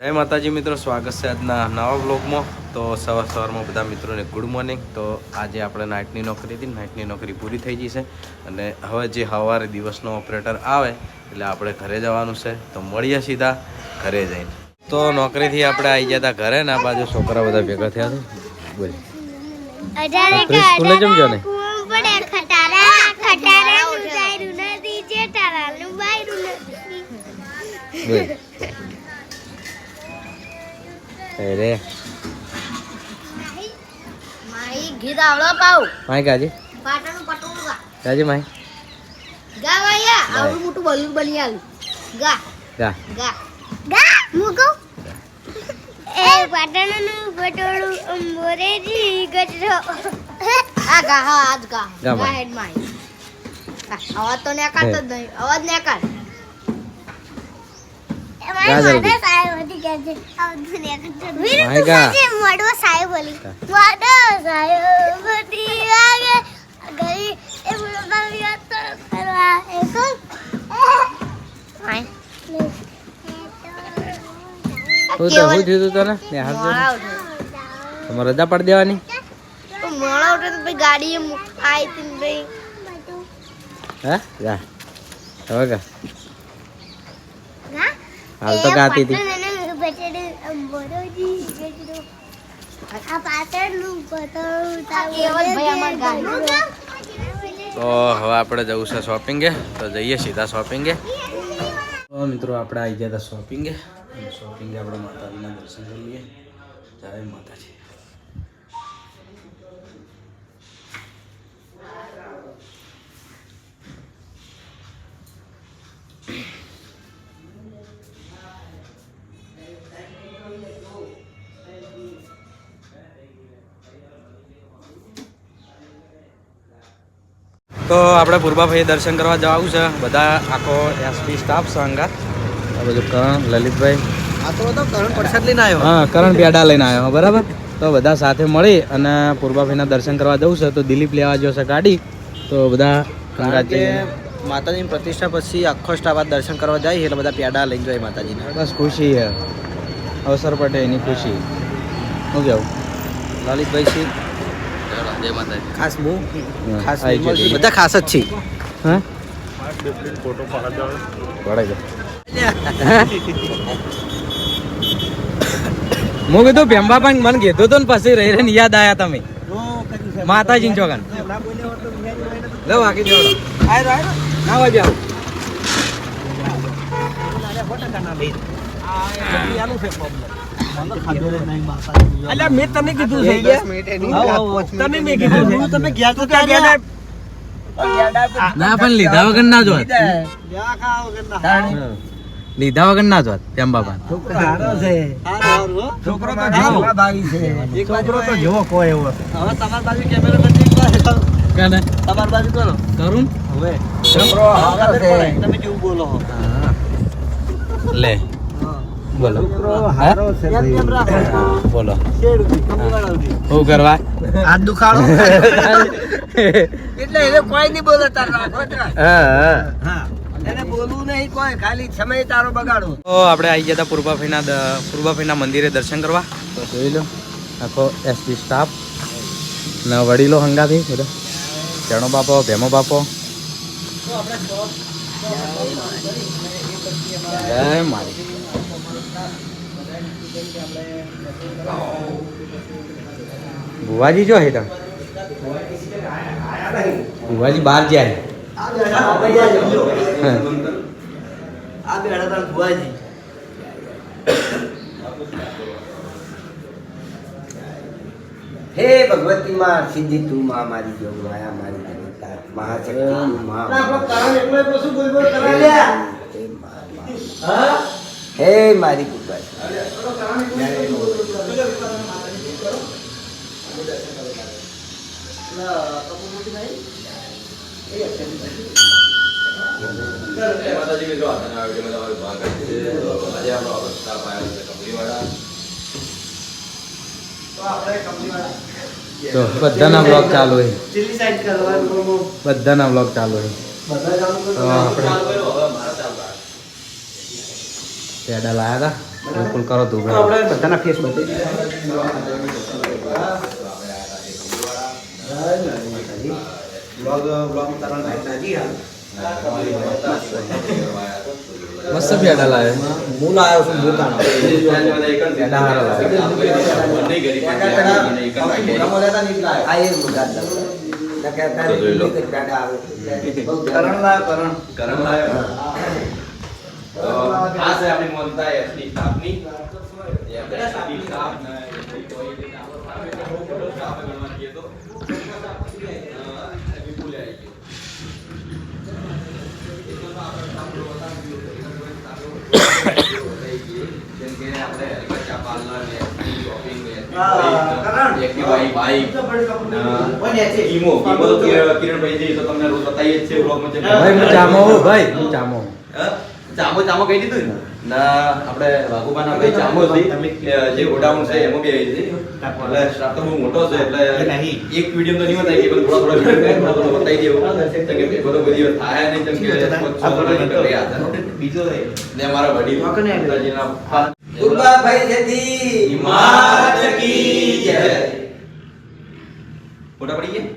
જય માતાજી મિત્રો સ્વાગત છે આજના નવા બ્લોગમાં તો સવાર સવારમાં બધા મિત્રોને ગુડ મોર્નિંગ તો આજે આપણે નાઇટની નોકરી હતી નાઇટની નોકરી પૂરી થઈ ગઈ છે. અને હવે જે સવારે દિવસનો ઓપરેટર આવે એટલે આપણે ઘરે જવાનું છે. તો મળીએ સીધા ઘરે જઈને. તો નોકરીથી આપણે આવી ગયા હતા ઘરે ને આ બાજુ છોકરા બધા ભેગા થયા છે. બોલ. સ્કૂલે ગયો ને? ખટારા અરે. માઈ ઘી આવડો પાઉ. પાટણનું પટોળું ગા. કાજી માય ગા વાયા આવડું મોટું બલૂન બની આલું. ગા. જા ગા. ગા મુકો એ પાટણનું પટોળું અંબોરેજી ગજરો આ ગા હા આજ ગા. ગા હેડ માય અવાજ તો ને કાઢતો જ નહીં. અવાજ ને કાઢ ગા જલ્દી. માય ગા. મોડો સાહેબ બોલી. મોડો સાહેબ બધી વાગે ગઈ એ બોલવા તો કરવા એ તો. થયું તને? ને તમારે રજા પાડી દેવાની? મોડા ઉઠે તો ભાઈ ગાડી આવી હતી ભાઈ. હે? જા. હવે કા હાલ તો ગાતી હતી. તો હવે આપણે જવું છે શોપિંગે તો જઈએ સીધા શોપિંગે તો મિત્રો આપણે આવી ગયા હતા શોપિંગે શોપિંગે આપણે માતાજીના દર્શન કરી લઈએ. જય માતાજી. તો આપણે પૂર્વાભાઈ દર્શન કરવા જવાનું છે. બધા આખો એસપી સ્ટાફ સંગાત આ બધું કરણ લલિતભાઈ. આ તો બધો કરણ પ્રસાદ લઈને આવ્યો. હા કરણ પેડા લઈને આવ્યો બરાબર? તો બધા સાથે મળી અને પૂર્વાભાઈના દર્શન કરવા જવું છે તો દિલીપ લેવા જશે ગાડી. તો બધા અંગાત માતાજીની પ્રતિષ્ઠા પછી આખો સ્ટાફ દર્શન કરવા જાય એટલે બધા પેડા લઈને જાય માતાજીને. બસ ખુશી છે. અવસર પટે એની ખુશી. શું કેવું? લલિતભાઈ છે જય માતાજી. ખાસ હું બધા ખાસ જ છે. હા? હું કીધું ભેંબા પણ મને કીધું તો ને પછી રહી રહીને યાદ આયા તમે. માતાજી ચોકન લો વાકી જોડો ના વાજે આવું. અલ્યા મેં તને કીધું છે તમે મેં કીધું છે. તમે ગયા તો ક્યાં ના પણ લીધા વગર ના જોત. લીધા. વગર ના. જોત ભેંબા પણ છોકરો તો છોકરો તો જેવો કોઈ એવો. હવે તમારી બાજુ કેમેરા તમારી બાજુ કરો. કરું? હવે. છોકરો તમે જેવું બોલો? લે. બોલો. બોલો. શું કરવા? હાથ દુખાડો એટલે એને કોઈ નહીં બોલે તાર હા હા એને બોલવું નહીં કોઈ ખાલી સમય તારો બગાડો તો આપણે આવી ગયા મંદિરે દર્શન કરવા. તો જોઈ લો આખો એસપી સ્ટાફ ને વડીલો હંગાથી બધા. ચણો બાપો ભેમો બાપો. જય મારી ભુવાજી જો હેઠળ ભુવાજી બહાર જાય હા. આ બે અડતાલ ભુવાજી હે ભગવતી માં સિદ્ધિ તું માં મારી જો માયા મારી જગત મહાશક્તિ તું માં હે મા, મા. હે મારી કૃપા તો બધાના બ્લોગ ચાલુ હોય. ચીલી સાઈડ કરવાનું બધાના બ્લોગ ચાલુ હોય. બધા ચાલુ તો આપણે પેડા લાયા હતા બિલકુલ કરો તું તો આપણે બધાના ફેસ બતાવી મસ્ત પેડા લાવે હું લાવ્યો છું પેડા હારા લાવે આ એ. બહુ કરણ લાવ કરણ. કરણ તો આપણી મોનતા એ આપણે એસની સ્ટાફ ને કોઈ રીતે આપણે સ્ટાફ ગણવા જઈએ તો. અ, વિપુલ આવી ગયો. જેમ કે આપણે હરિભા પાર્લર ને શોપિંગ ને એક્ટિવાઈ બાઈક ઈમો ઈમો તો કિરણ- કિરણભાઈ છે તો તમને બતાવીએ જ છે ભાઈ હું ભાઈ હું ચામો ચામો કહી દીધું ને? ના આપણે વાઘુબાના ભાઈ ચામો હતી. જે ગોડાઉન છે એમાં બી આવી હતી. એટલે સ્ટાફ તો બહુ મોટો છે એટલે એક વીડિયો તો નહીં બતાવી કે થોડા થોડો થોડો થોડો બતાવી દેવું કે બધો બધી વાર થાય નહીં કેમ કે પાંચસો વર્ષની ઘરે હતા. બીજો ને મારા વડીલ માતાજીના ગુરબાભાઈ જેથી માત કી જય. ફોટા પડી ગયા?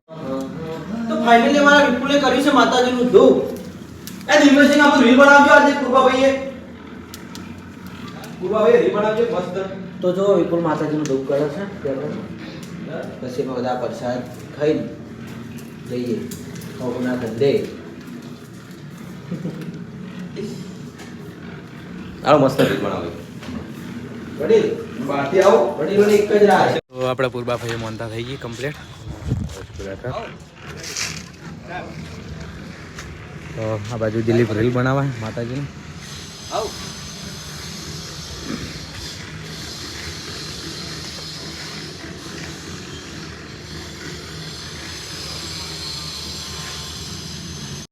તો ફાઇનલી મારા વિપુલે કર્યું છે માતાજીનું ધૂપ એ દિવ્યસિંહ આપણું રીલ બનાવજો આજે કૃપાભાઈએ. કૃપાભાઈએ રીલ બનાવજો મસ્ત. તો જો વિપુલ માતાજીનું દુઃખ કરે છે પછી અમે બધા પ્રસાદ ખાઈને જઈએ. ઓગના ધંધે આવો મસ્ત રીલ બનાવજો. વડીલ બહારથી આવો. વડીલોની એક જ રાહ તો આપણે પૂર્વાભાઈ મોનતા થઈ ગઈ કમ્પ્લીટ તો આ બાજુ દિલીપ રીલ બનાવવા માતાજીની.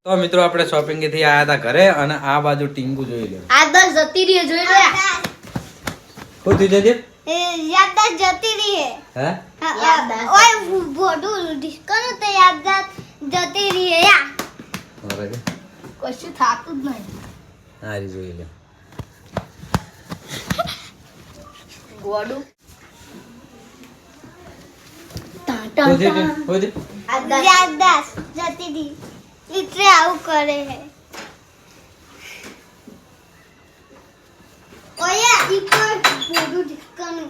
તો મિત્રો આપણે શોપિંગથી આયા હતા ઘરે અને આ બાજુ ટીંગુ જોઈ લે આ જતી રહી જોઈ લે શું જતી રહી હે? ઓય બોડું ડિસ્કનું તો યાદદાસ્ત જતી રહી યા બરાબર છે. કશું થાતું જ નહીં. હારી જોઈ લે. ગોડું. આવું કરે હે. ઓયા ઈ પર બોડું ડિસ્કનું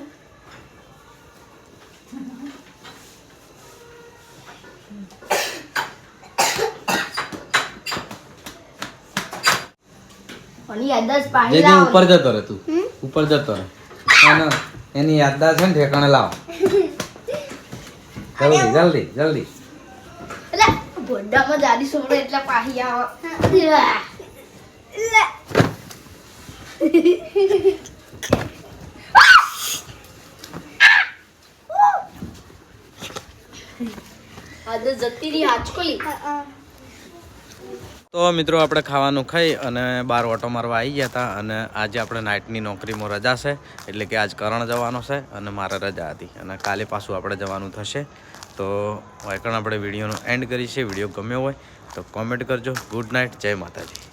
અને યાદદાસ્ત પાણી જે ઉપર જતો રહે તું. ઉપર જતો રહે અને એની યાદદાસ્ત છે ને ઠેકાણે લાવ. જલ્દી જલ્દી જલ્દી. એટલે ભોડામાં જાડી સોડે એટલે પાહી આવે. આજે જતી રહી આજકોલી તો મિત્રો આપણે ખાવાનું ખાઈ અને બાર ઓટો મારવા આવી ગયા હતા અને આજે આપણે નાઇટની નોકરીમાં રજા છે. એટલે કે આજ કરણ જવાનો છે અને મારે રજા હતી અને કાલે પાછું આપણે જવાનું થશે. તો વાયકણ આપણે વિડીયોનો એન્ડ કરીએ છીએ. વીડિયો ગમ્યો હોય તો કોમેન્ટ કરજો. ગુડ નાઇટ જય માતાજી.